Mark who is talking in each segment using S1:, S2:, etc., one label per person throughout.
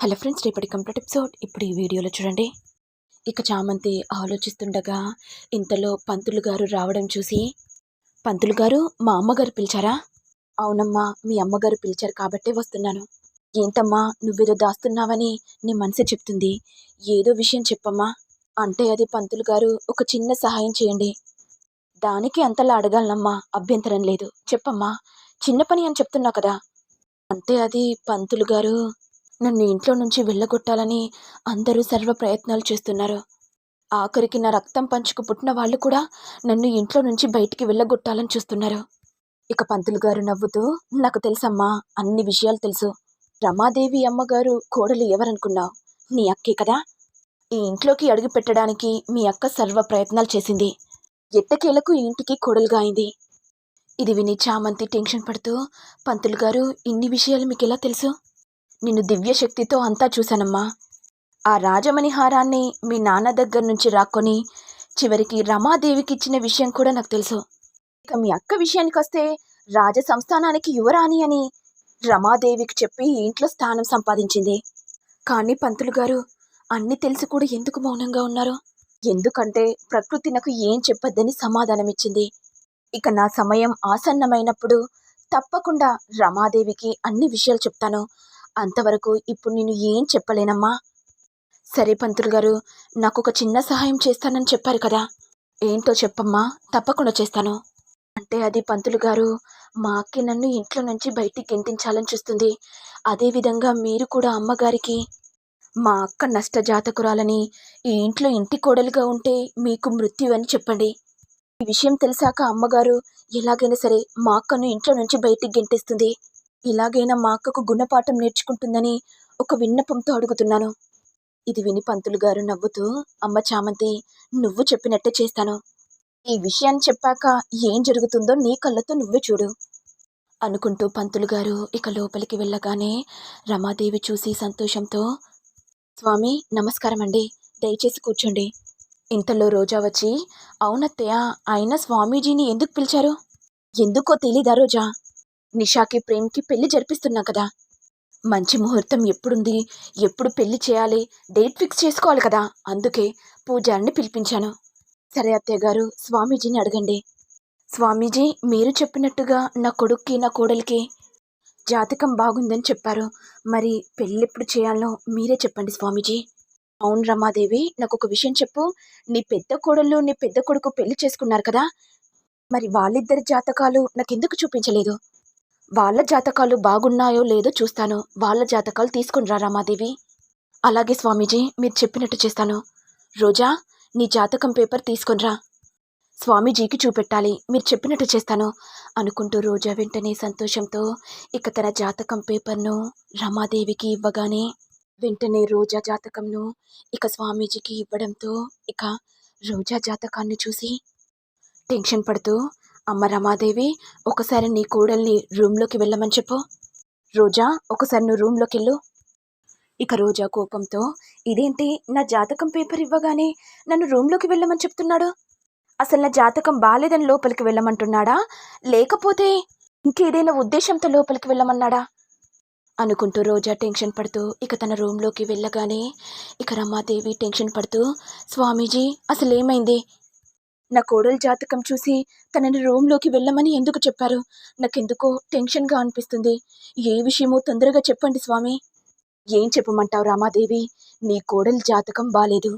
S1: Hello friends రేపటి complete episode. ఇప్పుడు ఈ వీడియోలో చూడండి. ఇక చామంతి ఆలోచిస్తుండగా ఇంతలో పంతులు గారు రావడం చూసి పంతులు గారు మా అమ్మగారు పిలిచారా? అవునమ్మా మీ అమ్మగారు పిలిచారు కాబట్టే వస్తున్నాను. ఏంటమ్మా నువ్వేదో దాస్తున్నావని నీ మనసు చెప్తుంది. ఏదో విషయం చెప్పమ్మా. అంటే అది పంతులు గారు ఒక చిన్న సహాయం చేయండి. దానికి అంతలా అడగాలనమ్మా. అభ్యంతరం లేదు. చెప్పమ్మా. చిన్న పని అని చెప్తున్నావు కదా. అంటే అది పంతులు గారు నన్ను ఇంట్లో నుంచి వెళ్ళగొట్టాలని అందరూ సర్వ ప్రయత్నాలు చేస్తున్నారు. ఆఖరికి నా రక్తం పంచుకు పుట్టిన వాళ్ళు కూడా నన్ను ఇంట్లో నుంచి బయటికి వెళ్ళగొట్టాలని చూస్తున్నారు. ఇక పంతులు గారు నవ్వుతూ నాకు తెలుసమ్మా అన్ని విషయాలు తెలుసు. రమాదేవి అమ్మగారు కోడలు ఎవరనుకున్నావు? నీ అక్కే కదా? ఈ ఇంట్లోకి అడుగు పెట్టడానికి మీ అక్క సర్వ ప్రయత్నాలు చేసింది. ఎట్టకేలకు ఇంటికి కోడలుగా అయింది? ఇది విని చామంతి టెన్షన్ పడుతూ పంతులు గారు ఇన్ని విషయాలు మీకు ఎలా తెలుసు? నిన్ను దివ్య శక్తితో అంతా చూశానమ్మా. ఆ రాజమణి హారాన్ని మీ నాన్న దగ్గర నుంచి రాక్కొని చివరికి రమాదేవికి ఇచ్చిన విషయం కూడా నాకు తెలుసు. ఇక మీ అక్క విషయానికి వస్తే రాజ సంస్థానానికి యువరాణి అని రమాదేవికి చెప్పి ఇంట్లో స్థానం సంపాదించింది. కానీ పంతులు గారు అన్ని తెలిసి కూడా ఎందుకు మౌనంగా ఉన్నారు? ఎందుకంటే ప్రకృతి నాకు ఏం చెప్పొద్దని సమాధానమిచ్చింది. ఇక నా సమయం ఆసన్నమైనప్పుడు తప్పకుండా రమాదేవికి అన్ని విషయాలు చెప్తాను. అంతవరకు ఇప్పుడు నేను ఏం చెప్పలేనమ్మా. సరే పంతులు గారు నాకు ఒక చిన్న సహాయం చేస్తానని చెప్పారు కదా. ఏంటో చెప్పమ్మా తప్పకుండా చేస్తాను. అంటే అది పంతులు గారు మా అక్కి నన్ను ఇంట్లో నుంచి బయటికి గెంటించాలని చూస్తుంది. అదేవిధంగా మీరు కూడా అమ్మగారికి మా అక్క నష్టజాతకురాలని ఈ ఇంట్లో ఇంటి కోడలుగా ఉంటే మీకు మృత్యు అని చెప్పండి. ఈ విషయం తెలిసాక అమ్మగారు ఎలాగైనా సరే మా అక్కను ఇంట్లో నుంచి బయటికి గెంటేస్తుంది. ఇలాగైనా మా అక్కకు గుణపాఠం నేర్చుకుంటుందని ఒక విన్నపంతో అడుగుతున్నాను. ఇది విని పంతులు గారు నవ్వుతూ అమ్మ చామంతి నువ్వు చెప్పినట్టే చేస్తాను. ఈ విషయాన్ని చెప్పాక ఏం జరుగుతుందో నీ కళ్ళతో నువ్వే చూడు. అనుకుంటూ పంతులు గారు ఇక లోపలికి వెళ్ళగానే రమాదేవి చూసి సంతోషంతో స్వామి నమస్కారం అండి దయచేసి కూర్చోండి. ఇంతలో రోజా వచ్చి అవునత్తయ్య ఆయన స్వామీజీని ఎందుకు పిలిచారు? ఎందుకో తెలీదా రోజా? నిషాకి ప్రేమ్కి పెళ్ళి జరిపిస్తున్నా కదా. మంచి ముహూర్తం ఎప్పుడుంది? ఎప్పుడు పెళ్ళి చేయాలి? డేట్ ఫిక్స్ చేసుకోవాలి కదా. అందుకే పూజారిని పిలిపించాను. సరే అత్తయ్య గారు స్వామీజీని అడగండి. స్వామీజీ మీరు చెప్పినట్టుగా నా కొడుక్కి నా కోడలికి జాతకం బాగుందని చెప్పారు. మరి పెళ్ళి ఎప్పుడు చేయాలో మీరే చెప్పండి స్వామీజీ. అవును రమాదేవి నాకు ఒక విషయం చెప్పు. నీ పెద్ద కోడళ్ళు నీ పెద్ద కొడుకు పెళ్ళి చేసుకున్నారు కదా. మరి వాళ్ళిద్దరి జాతకాలు నాకెందుకు చూపించలేదు? వాళ్ళ జాతకాలు బాగున్నాయో లేదో చూస్తాను. వాళ్ళ జాతకాలు తీసుకుని రా రమాదేవి. అలాగే స్వామీజీ మీరు చెప్పినట్టు చేస్తాను. రోజా నీ జాతకం పేపర్ తీసుకునిరా స్వామీజీకి చూపెట్టాలి. మీరు చెప్పినట్టు చేస్తాను. అనుకుంటూ రోజా వెంటనే సంతోషంతో ఇక తన జాతకం పేపర్ను రమాదేవికి ఇవ్వగానే వెంటనే రోజా జాతకంను ఇక స్వామీజీకి ఇవ్వడంతో ఇక రోజా జాతకాన్ని చూసి టెన్షన్ పడుతూ అమ్మ రమాదేవి ఒకసారి నీ కోడల్ని రూమ్లోకి వెళ్ళమని చెప్పు. రోజా ఒకసారి నువ్వు రూమ్లోకి వెళ్ళు ఇక రోజా కోపంతో ఇదేంటి నా జాతకం పేపర్ ఇవ్వగానే నన్ను రూమ్లోకి వెళ్ళమని చెప్తున్నాడు? అసలు నా జాతకం బాలేదని లోపలికి వెళ్ళమంటున్నాడా? లేకపోతే ఇంకేదైనా ఉద్దేశంతో లోపలికి వెళ్ళమన్నాడా? అనుకుంటూ రోజా టెన్షన్ పడుతూ ఇక తన రూమ్లోకి వెళ్ళగానే ఇక రమాదేవి టెన్షన్ పడుతూ స్వామీజీ అసలు ఏమైంది నా కోడలు జాతకం చూసి తనని రూమ్లోకి వెళ్ళమని ఎందుకు చెప్పారు? నాకెందుకో టెన్షన్గా అనిపిస్తుంది. ఏ విషయమో తొందరగా చెప్పండి స్వామి. ఏం చెప్పమంటావు రామాదేవి? నీ కోడలి జాతకం బాలేదు.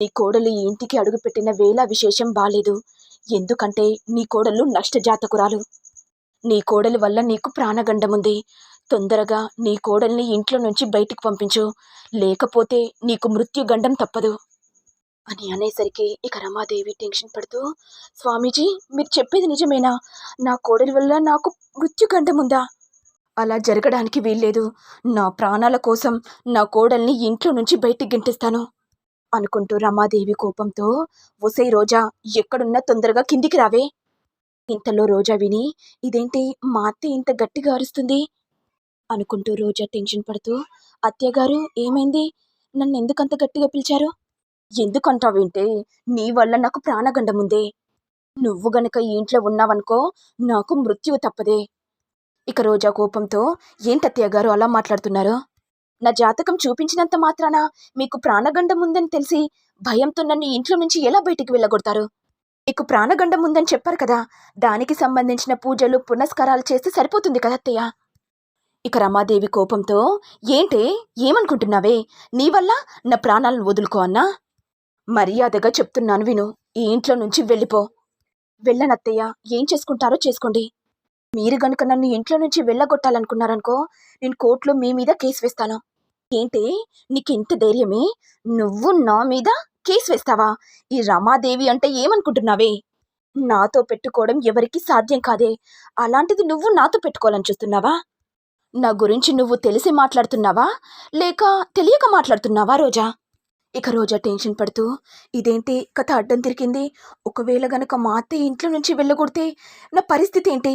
S1: నీ కోడలు ఈ ఇంటికి అడుగుపెట్టిన వేళ విశేషం బాలేదు. ఎందుకంటే నీ కోడలు నష్ట జాతకురాలు నీ కోడలి వల్ల నీకు ప్రాణగండముంది. తొందరగా నీ కోడల్ని ఇంట్లో నుంచి బయటికి పంపించు. లేకపోతే నీకు మృత్యుగండం తప్పదు. అని అనేసరికి ఇక రమాదేవి టెన్షన్ పడుతూ స్వామీజీ మీరు చెప్పేది నిజమేనా? నా కోడలి వల్ల నాకు మృత్యుగండం ఉందా అలా జరగడానికి వీల్లేదు. నా ప్రాణాల కోసం నా కోడల్ని ఇంట్లో నుంచి బయటికి గెంటిస్తాను అనుకుంటూ రమాదేవి కోపంతో ఒసై రోజా ఎక్కడున్నా తొందరగా కిందికి రావే. ఇంతలో రోజా విని ఇదేంటి మా అత్త ఇంత గట్టిగా అరుస్తుంది? అనుకుంటూ రోజా టెన్షన్ పడుతూ అత్తయ్యగారు ఏమైంది? నన్ను ఎందుకంత గట్టిగా పిలిచారు? ఎందుకంటావేంటే నీ వల్ల నాకు ప్రాణగండం ఉందే. నువ్వు గనక ఈ ఇంట్లో ఉన్నావనుకో నాకు మృత్యువు తప్పదే. ఇక రోజా కోపంతో ఏంటత్తయ్య గారు అలా మాట్లాడుతున్నారు? నా జాతకం చూపించినంత మాత్రాన మీకు ప్రాణగండం ఉందని తెలిసి భయంతో నన్ను ఇంట్లో నుంచి ఎలా బయటికి వెళ్ళగొడతారు? మీకు ప్రాణగండం ఉందని చెప్పారు కదా దానికి సంబంధించిన పూజలు పునస్కారాలు చేస్తే సరిపోతుంది కదా అత్తయ్య? ఇక రమాదేవి కోపంతో ఏంటే ఏమనుకుంటున్నావే? నీ వల్ల నా ప్రాణాలను వదులుకో అన్నా. మర్యాదగా చెప్తున్నాను విను. ఈ ఇంట్లో నుంచి వెళ్ళిపో. వెళ్ళనత్తయ్య ఏం చేసుకుంటారో చేసుకోండి. మీరు గనుక నన్ను ఇంట్లో నుంచి వెళ్ళగొట్టాలనుకున్నారనుకో నేను కోర్టులో మీ మీద కేసు వేస్తాను. ఏంటి? నీకు ఇంత ధైర్యమే? నువ్వు నా మీద కేసు వేస్తావా? ఈ రమాదేవి అంటే ఏమనుకుంటున్నావే? నాతో పెట్టుకోవడం ఎవరికి సాధ్యం కాదే. అలాంటిది నువ్వు నాతో పెట్టుకోవాలని చూస్తున్నావా? నా గురించి నువ్వు తెలిసి మాట్లాడుతున్నావా? లేక తెలియక మాట్లాడుతున్నావా రోజా? ఇక రోజా టెన్షన్ పడుతూ ఇదేంటి? కథ అడ్డం తిరిగింది. ఒకవేళ గనక మా అత్తయ్య ఇంట్లో నుంచి వెళ్ళగొడితే నా పరిస్థితి ఏంటి?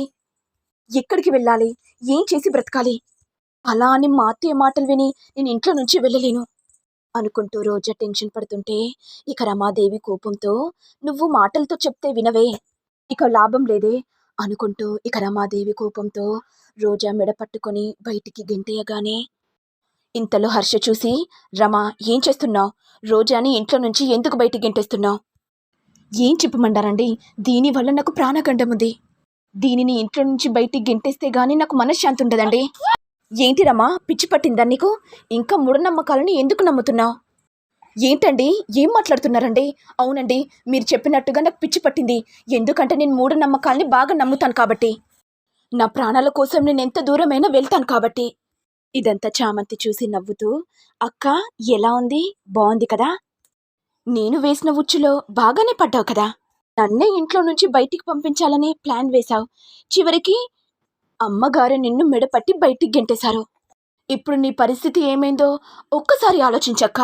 S1: ఎక్కడికి వెళ్ళాలి? ఏం చేసి బ్రతకాలి? అలా అని మా అత్తయ్య మాటలు విని నేను ఇంట్లో నుంచి వెళ్ళలేను అనుకుంటూ రోజా టెన్షన్ పడుతుంటే ఇక రమాదేవి కోపంతో నువ్వు మాటలతో చెప్తే వినవే. ఇక లాభం లేదే అనుకుంటూ ఇక రమాదేవి కోపంతో రోజా మెడ పట్టుకొని బయటికి గెంటేయగానే ఇంతలో హర్ష చూసి రమా ఏం చేస్తున్నావు? రోజాని ఇంట్లో నుంచి ఎందుకు బయటికి గెంటేస్తున్నావు? ఏం చెప్పమంటారండి? దీనివల్ల నాకు ప్రాణగండం ఉంది. దీనిని ఇంట్లో నుంచి బయటికి గెంటేస్తే గానీ నాకు మనశ్శాంతి ఉండదండి. ఏంటి రమా పిచ్చి పట్టిందా నీకు? ఇంకా మూఢనమ్మకాలను ఎందుకు నమ్ముతున్నావు? ఏంటండి? ఏం మాట్లాడుతున్నారండి? అవునండి మీరు చెప్పినట్టుగా నాకు పిచ్చి పట్టింది. ఎందుకంటే నేను మూఢనమ్మకాల్ని బాగా నమ్ముతాను కాబట్టి. నా ప్రాణాల కోసం నేను ఎంత దూరమైనా వెళ్తాను కాబట్టి. ఇదంతా చామంతి చూసి నవ్వుతూ అక్క ఎలా ఉంది? బాగుంది కదా? నేను వేసిన ఉచ్చులో బాగానే పడ్డావు కదా? నన్నే ఇంట్లో నుంచి బయటికి పంపించాలని ప్లాన్ వేశావు. చివరికి అమ్మగారు నిన్ను మెడపట్టి బయటికి గెంటేశారు. ఇప్పుడు నీ పరిస్థితి ఏమైందో ఒక్కసారి ఆలోచించక్క.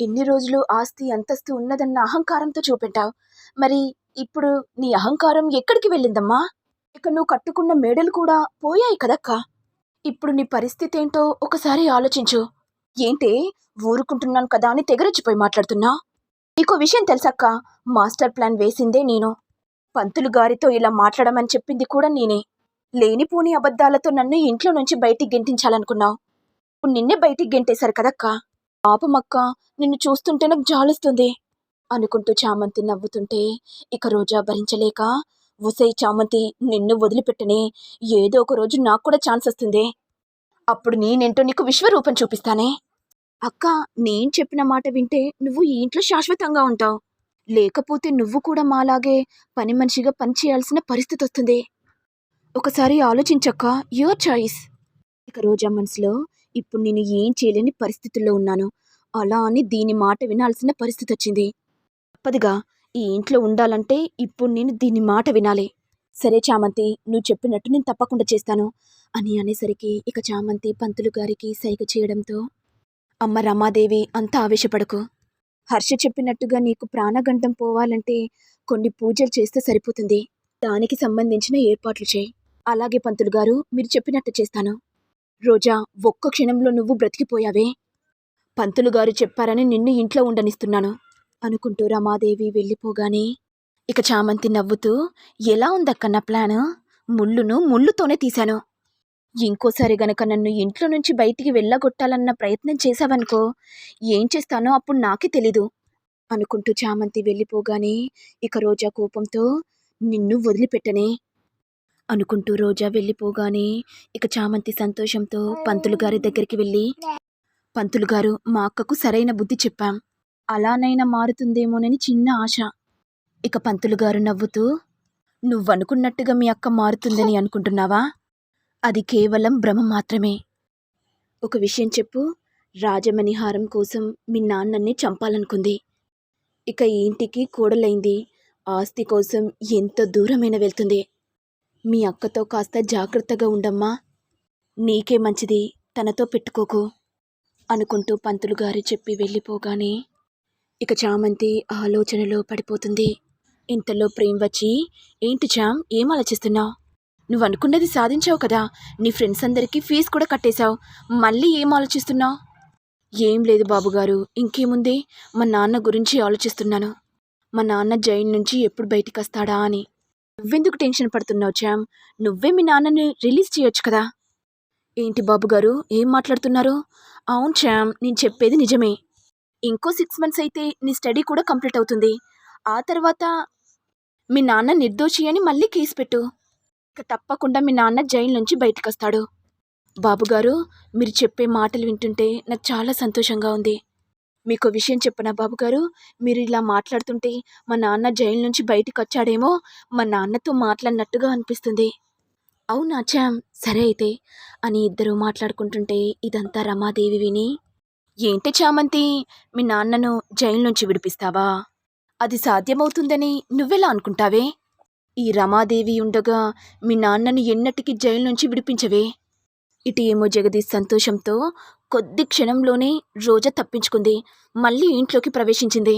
S1: ఇన్ని రోజులు ఆస్తి అంతస్తు ఉన్నదన్న అహంకారంతో చూపెట్టావు. మరి ఇప్పుడు నీ అహంకారం ఎక్కడికి వెళ్ళిందమ్మా? ఇక నువ్వు కట్టుకున్న మేడలు కూడా పోయాయి కదక్కా. ఇప్పుడు నీ పరిస్థితి ఏంటో ఒకసారి ఆలోచించు. ఏంటి ఊరుకుంటున్నాను కదా అని తెగరొచ్చిపోయి మాట్లాడుతున్నా? నీకు విషయం తెలుసక్క మాస్టర్ ప్లాన్ వేసిందే నేను. పంతులు గారితో ఇలా మాట్లాడమని చెప్పింది కూడా నేనే. లేనిపోని అబద్ధాలతో నన్ను ఇంట్లో నుంచి బయటికి గెంటించాలనుకున్నావు. ఇప్పుడు నిన్నే బయటికి గెంటేశారు కదక్క. పాపమక్క నిన్ను చూస్తుంటే నాకు జాలుస్తుంది. అనుకుంటూ చామంతి నవ్వుతుంటే ఇక రోజా భరించలేక ఉసై చామంతి నిన్ను వదిలిపెట్టనే ఏదో ఒక రోజు నాకు కూడా ఛాన్స్ వస్తుంది. అప్పుడు నేనేంటో నీకు విశ్వరూపం చూపిస్తానే. అక్క నేను చెప్పిన మాట వింటే నువ్వు ఈ ఇంట్లో శాశ్వతంగా ఉంటావు. లేకపోతే నువ్వు కూడా మాలాగే పని మనిషిగా పని చేయాల్సిన పరిస్థితి వస్తుంది. ఒకసారి ఆలోచించక్క యువర్ చాయిస్ ఇక రోజా మనసులో ఇప్పుడు నేను ఏం చేయలేని పరిస్థితుల్లో ఉన్నాను. అలా అని దీని మాట వినాల్సిన పరిస్థితి వచ్చింది. తప్పదుగా ఈ ఇంట్లో ఉండాలంటే ఇప్పుడు నేను దీని మాట వినాలి. సరే చామంతి నువ్వు చెప్పినట్టు నేను తప్పకుండా చేస్తాను అని అనేసరికి ఇక చామంతి పంతులు గారికి సైగ చేయడంతో అమ్మ రమాదేవి అంత ఆవేశపడకు. హర్ష చెప్పినట్టుగా నీకు ప్రాణగంటం పోవాలంటే కొన్ని పూజలు చేస్తే సరిపోతుంది. దానికి సంబంధించిన ఏర్పాట్లు చేయి. అలాగే పంతులు గారు మీరు చెప్పినట్టు చేస్తాను. రోజా ఒక్క క్షణంలో నువ్వు బ్రతికిపోయావే. పంతులు గారు చెప్పారని నిన్ను ఇంట్లో ఉండనిస్తున్నాను. అనుకుంటూ రమాదేవి వెళ్ళిపోగానే ఇక చామంతి నవ్వుతూ ఎలా ఉందక్క నా ప్లాన్? ముళ్ళును ముళ్ళుతోనే తీశాను. ఇంకోసారి గనక నన్ను ఇంట్లో నుంచి బయటికి వెళ్ళగొట్టాలన్న ప్రయత్నం చేశావనుకో ఏం చేస్తానో అప్పుడు నాకే తెలీదు అనుకుంటూ చామంతి వెళ్ళిపోగానే ఇక రోజా కోపంతో నిన్ను వదిలిపెట్టనే అనుకుంటూ రోజా వెళ్ళిపోగానే ఇక చామంతి సంతోషంతో పంతులు గారి దగ్గరికి వెళ్ళి పంతులు గారు మా అక్కకు సరైన బుద్ధి చెప్పాం. అలానైనా మారుతుందేమోనని చిన్న ఆశ. ఇక పంతులు గారు నవ్వుతూ నువ్వనుకున్నట్టుగా మీ అక్క మారుతుందని అనుకుంటున్నావా? అది కేవలం భ్రమ మాత్రమే. ఒక విషయం చెప్పు రాజమణిహారం కోసం మీ నాన్నని చంపాలనుకుంది. ఇక ఈ ఇంటికి కూడలైంది. ఆస్తి కోసం ఎంత దూరమైన వెళ్తుంది. మీ అక్కతో కాస్త జాగ్రత్తగా ఉండమ్మా. నీకే మంచిది తనతో పెట్టుకోకు అనుకుంటూ పంతులు గారు చెప్పి వెళ్ళిపోగానే ఇక చామంతి ఆలోచనలో పడిపోతుంది. ఇంతలో ప్రేమ్ వచ్చి ఏంటి చామ్ ఏం ఆలోచిస్తున్నావు నువ్వు అనుకున్నది సాధించావు కదా నీ ఫ్రెండ్స్ అందరికీ ఫీజు కూడా కట్టేశావు మళ్ళీ ఏం ఆలోచిస్తున్నావు ఏం లేదు బాబుగారు ఇంకేముంది? మా నాన్న గురించి ఆలోచిస్తున్నాను. మా నాన్న జైలు నుంచి ఎప్పుడు బయటికి వస్తాడా అని. నువ్వెందుకు టెన్షన్ పడుతున్నావు చామ్ నువ్వే మీ నాన్నని రిలీజ్ చేయొచ్చు కదా. ఏంటి బాబుగారు ఏం మాట్లాడుతున్నారు? అవును చామ్ నేను చెప్పేది నిజమే. ఇంకో సిక్స్ మంత్స్ అయితే నీ స్టడీ కూడా కంప్లీట్ అవుతుంది. ఆ తర్వాత మీ నాన్న నిర్దోషి అని మళ్ళీ కేసు పెట్టు. ఇక తప్పకుండా మీ నాన్న జైలు నుంచి బయటకు వస్తాడు బాబుగారు మీరు చెప్పే మాటలు వింటుంటే నాకు చాలా సంతోషంగా ఉంది. మీకు విషయం చెప్పనా బాబుగారు? మీరు ఇలా మాట్లాడుతుంటే మా నాన్న జైలు నుంచి బయటకు వచ్చాడేమో మా నాన్నతో మాట్లాడినట్టుగా అనిపిస్తుంది. అవునా చామ్ సరే అయితే అని ఇద్దరు మాట్లాడుకుంటుంటే ఇదంతా రమాదేవి విని ఏంటి చామంతి? మీ నాన్నను జైలు నుంచి విడిపిస్తావా? అది సాధ్యమవుతుందని నువ్వెలా అనుకుంటావే? ఈ రమాదేవి ఉండగా మీ నాన్నను ఎన్నటికీ జైలు నుంచి విడిపించవే. ఇటు ఏమో జగదీష్ సంతోషంతో కొద్ది క్షణంలోనే రోజా తప్పించుకుంది మళ్ళీ ఇంట్లోకి ప్రవేశించింది.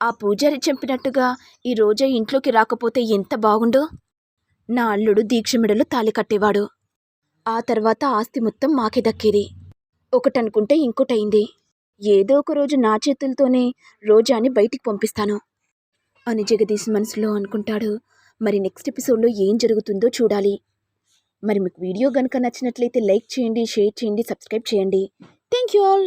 S1: ఆ పూజారి చెప్పినట్టుగా ఈ రోజా ఇంట్లోకి రాకపోతే ఎంత బాగుండో? నా అల్లుడు దీక్షమిడలు తాలి కట్టేవాడు. ఆ తర్వాత ఆస్తి మొత్తం మాకే దక్కేది. ఒకటనుకుంటే ఇంకోటయింది. ఏదో ఒక రోజు నా చేతులతోనే రోజాని బయటికి పంపిస్తాను అని జగదీష్ మనసులో అనుకుంటాడు. మరి నెక్స్ట్ ఎపిసోడ్లో ఏం జరుగుతుందో చూడాలి. మరి మీకు వీడియో కనుక నచ్చినట్లయితే లైక్ చేయండి షేర్ చేయండి సబ్స్క్రైబ్ చేయండి. Thank you all!